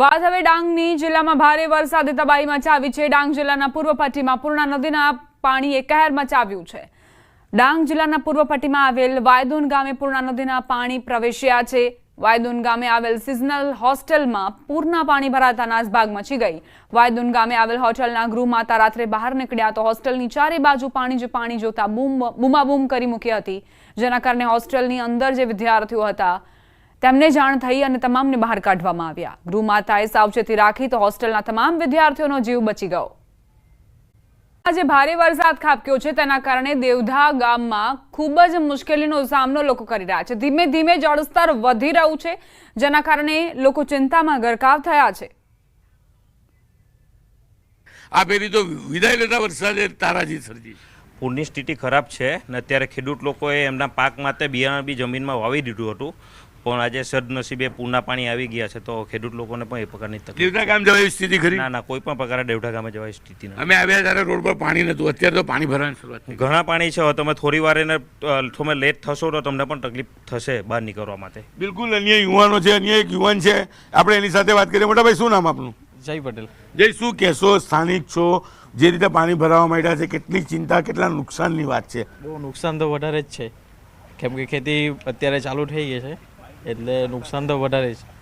વાત હવે ડાંગની જિલ્લામાં ભારે વરસાદે તબાહી મચાવી છે. ડાંગ જિલ્લાના પૂર્વ પટ્ટીમાં પૂર્ણા નદીના પાણીએ કહેર મચાવ્યું છે. ડાંગ જિલ્લાના પૂર્વ પટ્ટીમાં આવેલ વાયદુન ગામે પૂર્ણા નદીના પાણી પ્રવેશ્યા છે. વાયદુન ગામે આવેલ સિઝનલ હોસ્ટેલમાં પૂરના પાણી ભરાતા નાસભાગ મચી ગઈ. વાયદુન ગામે આવેલ હોટેલના ગૃહમાતા રાત્રે બહાર નીકળ્યા તો હોસ્ટેલની ચારે બાજુ પાણી જ પાણી જોતા બૂમ, બૂમાબૂમ કરી મૂકી હતી. જેના કારણે હોસ્ટેલની અંદર જે વિદ્યાર્થીઓ હતા તેમને જાણ થઈ અને તમામને બહાર કાઢવામાં આવ્યા. ગૃહમાતાએ સાવચેતી રાખી તો હોસ્ટેલના તમામ વિદ્યાર્થીઓનો જીવ બચી ગયો. આજે ભારે વરસાદ ખાબક્યો છે. તેના કારણે દેવધા ગામમાં ખૂબ જ મુશ્કેલીનો સામનો લોકો કરી રહ્યા છે. ધીમે ધીમે જળસ્તર વધી રહ્યું છે, જેના કારણે લોકો ચિંતામાં ગરકાવ થયા છે. આ પેલી તો વિદાય લેતા વરસાદે તારાજી સર્જી. પૂરની સ્થિતિ ખરાબ છે ને અત્યારે ખેડૂત લોકોએ એમના પાક માટે બિયારણ બી જમીનમાં વાવી દીધું હતું. પણ આજે સદનસીબે પૂરના પાણી આવી ગયા છે તો ખેડૂત લોકોને પણ એ પ્રકારની તકલીફ ગામ જવાની સ્થિતિ ખરી? ના ના કોઈ પણ પ્રકારે દેવઠા ગામે જવાની સ્થિતિ નથી. અમે આવ્યા ત્યારે રોડ પર પાણી નતું અત્યારે તો પાણી ભરવાની શરૂઆત ઘણા પાણી છે. તમે થોડી વાર એને તમે લેટ થશો તો તમને પણ તકલીફ થશે બહાર નીકળવા માટે. બિલકુલ અન્ય યુવાનો છે અન્ય એક યુવાન છે. આપણે એની સાથે વાત કરીએ. મોટા ભાઈ શું નામ આપનું? જય પટેલ. જય શું કહેશો? સ્થાનિક છો. જે રીતે પાણી ભરાવા માંડ્યા છે કેટલી ચિંતા કેટલા નુકસાનની વાત છે? બહુ નુકસાન તો વધારે જ છે. કેમ કે ખેતી અત્યારે ચાલુ થઈ ગઈ છે એટલે નુકસાન તો વધારે છે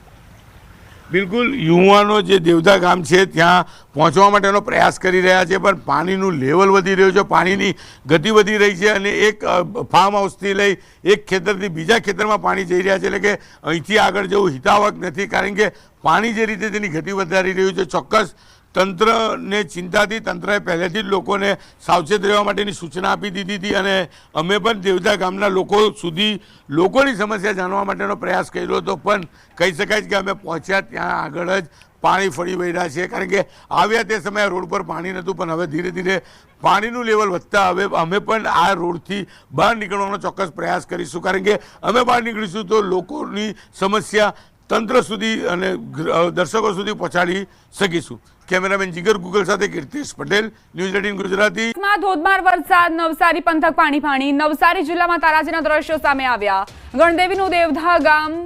બિલકુલ યુવાનો જે દેવધા ગામ છે, ત્યાં પહોંચવા માટેનો પ્રયાસ કરી રહ્યા છે, પણ પાણીનું લેવલ વધી રહ્યું છે, પાણીની ગતિ વધી રહી છે અને એક ફાર્મ હાઉસથી લઈ એક ખેતરથી બીજા ખેતરમાં પાણી જઈ રહ્યા છે, એટલે કે અહીંથી આગળ જવું હિતાવક નથી, કારણ કે પાણી જે રીતે તેની ગતિ વધારી રહ્યું છે, ચોક્કસ તંત્રને ચિંતાથી, તંત્રએ પહેલેથી જ લોકોને સાવચેત રહેવા માટેની સૂચના આપી દીધી હતી અને અમે પણ દેવતા ગામના લોકો સુધી લોકોની સમસ્યા જાણવા માટેનો પ્રયાસ કર્યો હતો. પણ કહી શકાય કે અમે પહોંચ્યા ત્યાં આગળ જ પાણી ફરી વળ્યા છે. કારણ કે આવ્યા તે સમયે રોડ પર પાણી નહોતું, પણ હવે ધીરે ધીરે પાણીનું લેવલ વધતા હવે અમે પણ આ રોડથી બહાર નીકળવાનો ચોક્કસ પ્રયાસ કરીશું. કારણ કે અમે બહાર નીકળીશું તો લોકોની સમસ્યા તંત્ર સુધી અને દર્શકો સુધી પહોંચાડી શકીશું. કેમેરામેન જીગર ગુગલ સાથે કીર્તિશ પટેલ, ન્યૂઝ એટીન ગુજરાતી. ધોધમાર વરસાદ, નવસારી, પંથક પાણી પાણી. નવસારી જિલ્લામાં તારાજીના દ્રશ્યો સામે આવ્યા. ગણદેવીનું દેવધા ગામ,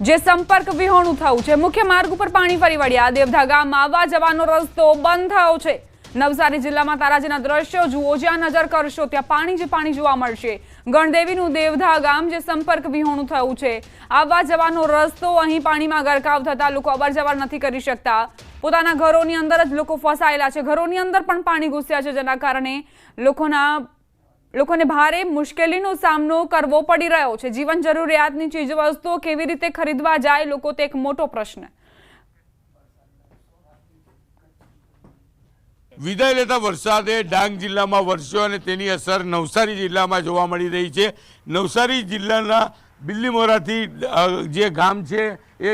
જે સંપર્ક વિહોણું થયું છે. મુખ્ય માર્ગ ઉપર પાણી ફરી વળ્યા. દેવધા ગામમાં આવવા જવાનો રસ્તો બંધ થયો છે. નવસારી જિલ્લામાં તારાજીના દ્રશ્યો જુઓ. જ્યાં નજર કરશો ત્યાં પાણી જ પાણી જોવા મળશે. ગણદેવીનું દેવધા ગામ જે સંપર્ક વિહોણું થયું છે. આવવા જવાનો રસ્તો, અહીં પાણીમાં ગરકાવ થતા લોકો અવરજવર નથી કરી શકતા. પોતાના ઘરોની અંદર જ લોકો ફસાયેલા છે. ઘરોની અંદર પણ પાણી ઘૂસ્યા છે. જેના કારણે લોકોના, લોકોને ભારે મુશ્કેલીનો સામનો કરવો પડી રહ્યો છે. જીવન જરૂરિયાતની ચીજવસ્તુઓ કેવી રીતે ખરીદવા જાય, લોકો તે એક મોટો પ્રશ્ન. વિદાય લેતા વરસાદે ડાંગ જિલ્લામાં વરસ્યો અને તેની અસર નવસારી જિલ્લામાં જોવા મળી રહી છે. નવસારી જિલ્લાના બિલ્લીમોરાથી જે ગામ છે, એ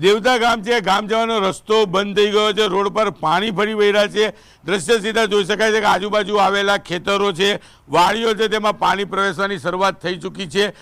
દેવતા ગામ છે, ગામ જવાનો રસ્તો બંધ થઈ ગયો છે, રોડ પર પાણી ફરી વહ્યા છે. દ્રશ્ય સીધા જોઈ શકાય છે કે આજુબાજુ આવેલા ખેતરો છે, વાડીઓ છે, તેમાં પાણી પ્રવેશવાની શરૂઆત થઈ ચૂકી છે.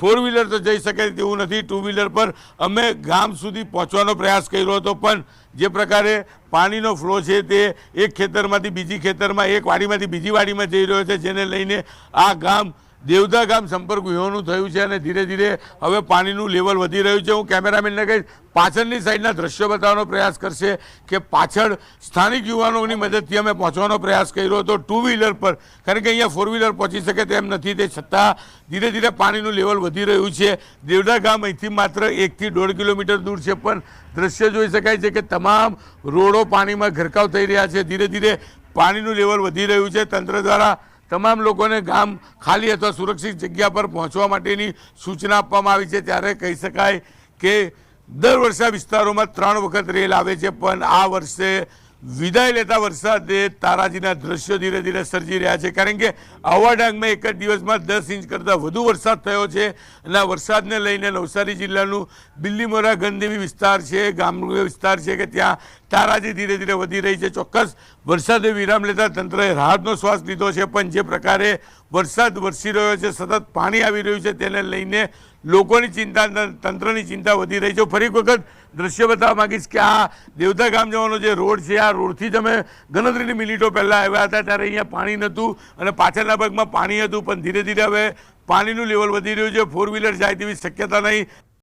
ફોર વ્હીલર તો જઈ શકે તેવું નથી ટુ વ્હીલર પર અમે ગામ સુધી પહોંચવાનો પ્રયાસ કર્યો હતો, પણ જે પ્રકારે પાણીનો ફ્લો છે તે એક ખેતરમાંથી બીજી ખેતરમાં, એક વાડીમાંથી બીજી વાડીમાં જઈ રહ્યો છે, જેને લઈને આ ગામ દેવધા ગામ સંપર્ક વિહોણું થયું છે અને ધીરે ધીરે હવે પાણીનું લેવલ વધી રહ્યું છે. હું કેમેરામેનને કહીશ, પાછળની સાઈડના દ્રશ્યો બતાવવાનો પ્રયાસ કરશે કે પાછળ સ્થાનિક યુવાનોની મદદથી અમે પહોંચવાનો પ્રયાસ કર્યો હતો. ટુ વ્હીલર પર, કારણ કે અહીંયા ફોર વ્હીલર પહોંચી શકે તેમ નથી તે છતાં ધીરે ધીરે પાણીનું લેવલ વધી રહ્યું છે. દેવડા ગામ અહીંથી માત્ર એકથી દોઢ કિલોમીટર દૂર છે, પણ દ્રશ્ય જોઈ શકાય છે કે તમામ રોડો પાણીમાં ગરકાવ થઈ રહ્યા છે. ધીરે ધીરે પાણીનું લેવલ વધી રહ્યું છે. તંત્ર દ્વારા તમામ લોકોને ગામ ખાલી અથવા સુરક્ષિત જગ્યા પર પહોંચવા માટેની સૂચના આપવામાં આવી છે. ત્યારે કહી શકાય કે દર વર્ષે વિસ્તારોમાં ત્રણ વખત રેલ આવે છે, પણ આ વર્ષે વિદાય લેતા વરસાદે તારાજીના દ્રશ્યો ધીરે ધીરે સર્જી રહ્યા છે. કારણ કે આવા એક જ દિવસમાં દસ ઇંચ કરતાં વધુ વરસાદ થયો છે અને આ વરસાદને લઈને નવસારી જિલ્લાનું બિલ્લીમોરા ગંદેવી વિસ્તાર છે ગામડું વિસ્તાર છે કે ત્યાં તારાજી ધીરે ધીરે વધી રહી છે. ચોક્કસ વરસાદે વિરામ લેતા તંત્રએ રાહતનો શ્વાસ લીધો છે, પણ જે પ્રકારે વરસાદ વરસી રહ્યો છે, સતત પાણી આવી રહ્યું છે, તેને લઈને લોકોની ચિંતા તંત્રની ચિંતા વધી રહી છે. ફરી વખત દ્રશ્ય બતાવવા માંગીશ કે આ દેવતા ગામ જવાનો જે રોડ છે, આ રોડથી જ અમે ગણતરીની મિનિટો પહેલાં આવ્યા હતા, ત્યારે અહીંયા પાણી નહોતું અને પાછળના ભાગમાં પાણી હતું, પણ ધીરે ધીરે હવે પાણીનું લેવલ વધી રહ્યું છે. ફોર વ્હીલર જાય તેવી શક્યતા નહીં.